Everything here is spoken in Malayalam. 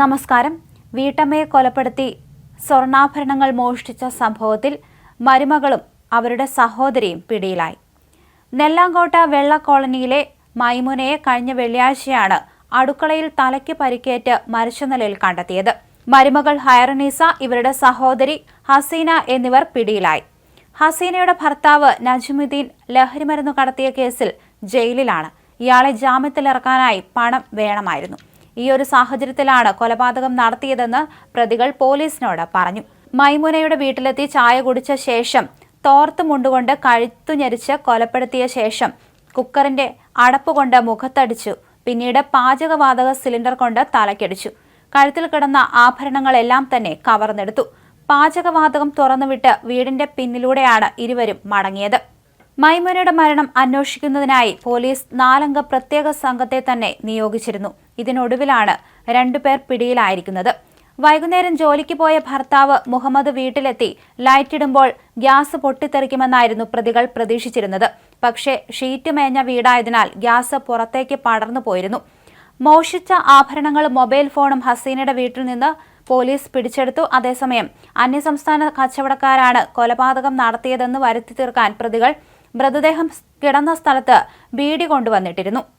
നമസ്കാരം. വീട്ടമ്മയെ കൊലപ്പെടുത്തി സ്വർണാഭരണങ്ങൾ മോഷ്ടിച്ച സംഭവത്തിൽ മരുമകളും അവരുടെ സഹോദരിയും പിടിയിലായി. നെല്ലാങ്കോട്ട വെള്ള കോളനിയിലെ മൈമുനയെ കഴിഞ്ഞ വെള്ളിയാഴ്ചയാണ് അടുക്കളയിൽ തലയ്ക്ക് പരിക്കേറ്റ് മരിച്ച നിലയിൽ കണ്ടെത്തിയത്. മരുമകൾ ഹയറനീസ ഇവരുടെ സഹോദരി ഹസീന എന്നിവർ പിടിയിലായി. ഹസീനയുടെ ഭർത്താവ് നജുമുദ്ദീൻ ലഹരിമരുന്ന് കടത്തിയ കേസിൽ ജയിലിലാണ്. ഇയാളെ ജാമ്യത്തിലിറക്കാനായി പണം വേണമായിരുന്നു. ഈ ഒരു സാഹചര്യത്തിലാണ് കൊലപാതകം നടത്തിയതെന്ന് പ്രതികൾ പോലീസിനോട് പറഞ്ഞു. മൈമുനയുടെ വീട്ടിലെത്തി ചായ കുടിച്ച ശേഷം തോർത്ത് മുണ്ടുകൊണ്ട് കഴുത്തു ഞെരിച്ച് കൊലപ്പെടുത്തിയ ശേഷം കുക്കറിന്റെ അടപ്പ് കൊണ്ട് മുഖത്തടിച്ചു. പിന്നീട് പാചകവാതക സിലിണ്ടർ കൊണ്ട് തലക്കടിച്ചു. കഴുത്തിൽ കിടന്ന ആഭരണങ്ങളെല്ലാം തന്നെ കവർന്നെടുത്തു. പാചകവാതകം തുറന്നുവിട്ട് വീടിന്റെ പിന്നിലൂടെയാണ് ഇരുവരും മടങ്ങിയത്. മൈമുനയുടെ മരണം അന്വേഷിക്കുന്നതിനായി പോലീസ് നാലംഗ പ്രത്യേക സംഘത്തെ തന്നെ നിയോഗിച്ചിരുന്നു. ഇതിനൊടുവിലാണ് രണ്ടുപേർ പിടിയിലായിരിക്കുന്നത്. വൈകുന്നേരം ജോലിക്ക് പോയ ഭർത്താവ് മുഹമ്മദ് വീട്ടിലെത്തി ലൈറ്റിടുമ്പോൾ ഗ്യാസ് പൊട്ടിത്തെറിക്കുമെന്നായിരുന്നു പ്രതികൾ പ്രതീക്ഷിച്ചിരുന്നത്. പക്ഷേ ഷീറ്റ് മേഞ്ഞ വീടായതിനാൽ ഗ്യാസ് പുറത്തേക്ക് പടർന്നു പോയിരുന്നു. മോഷിച്ച ആഭരണങ്ങളും മൊബൈൽ ഫോണും ഹസീനയുടെ വീട്ടിൽ നിന്ന് പോലീസ് പിടിച്ചെടുത്തു. അതേസമയം അന്യസംസ്ഥാന കച്ചവടക്കാരാണ് കൊലപാതകം നടത്തിയതെന്ന് വരുത്തി തീർക്കാൻ പ്രതികൾ മൃതദേഹം കിടന്ന സ്ഥലത്ത് ബീഡി കൊണ്ടുവന്നിട്ടിരുന്നു